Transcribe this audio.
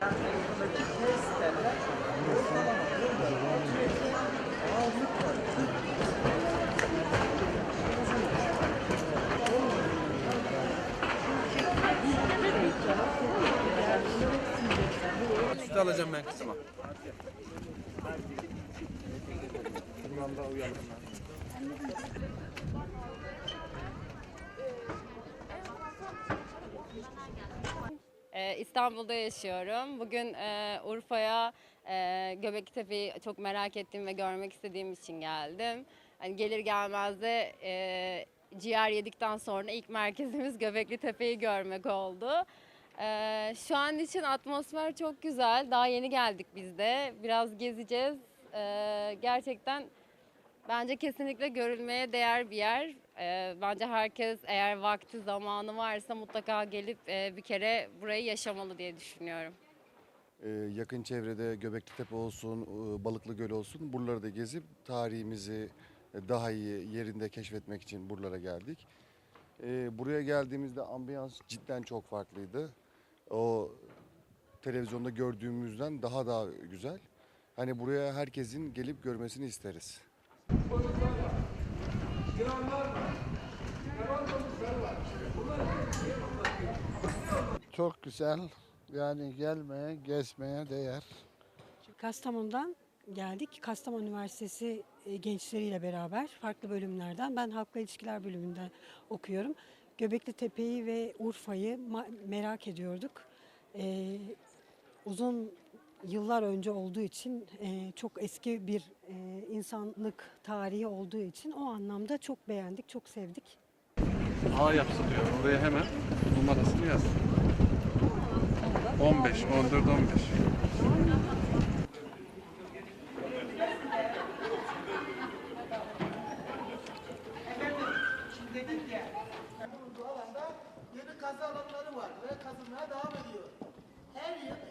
Süt alacağım ben kızıma. Bundan da uyalım. Ee, İstanbul'da yaşıyorum. Bugün e, Urfa'ya e, Göbeklitepe'yi çok merak ettiğim ve görmek istediğim için geldim. Hani gelir gelmez de e, ciğer yedikten sonra ilk merkezimiz Göbekli Tepe'yi görmek oldu. E, şu an için atmosfer çok güzel. Daha yeni geldik biz de. Biraz gezeceğiz. E, gerçekten Bence kesinlikle görülmeye değer bir yer. Ee, bence herkes eğer vakti zamanı varsa mutlaka gelip e, bir kere burayı yaşamalı diye düşünüyorum. Ee, yakın çevrede Göbekli Tepe olsun, e, Balıklı Göl olsun buraları da gezip tarihimizi e, daha iyi yerinde keşfetmek için buralara geldik. Ee, buraya geldiğimizde ambiyans cidden çok farklıydı. O televizyonda gördüğümüzden daha daha güzel. Hani buraya herkesin gelip görmesini isteriz. Çok güzel. Yani gelmeye, gezmeye değer. Kastamonu'dan geldik. Kastamonu Üniversitesi e, gençleriyle beraber farklı bölümlerden. Ben halkla ilişkiler bölümünde okuyorum. Göbekli Tepe'yi ve Urfa'yı merak ediyorduk. Ee, uzun yıllar önce olduğu için e, çok eski bir e, insanlık tarihi olduğu için o anlamda çok beğendik, çok sevdik. A yapısı diyor. Oraya hemen numarasını yaz. 15, 14, 15. Bu alanda yeni kazı alanları var ve kazılmaya devam ediyor. Her yıl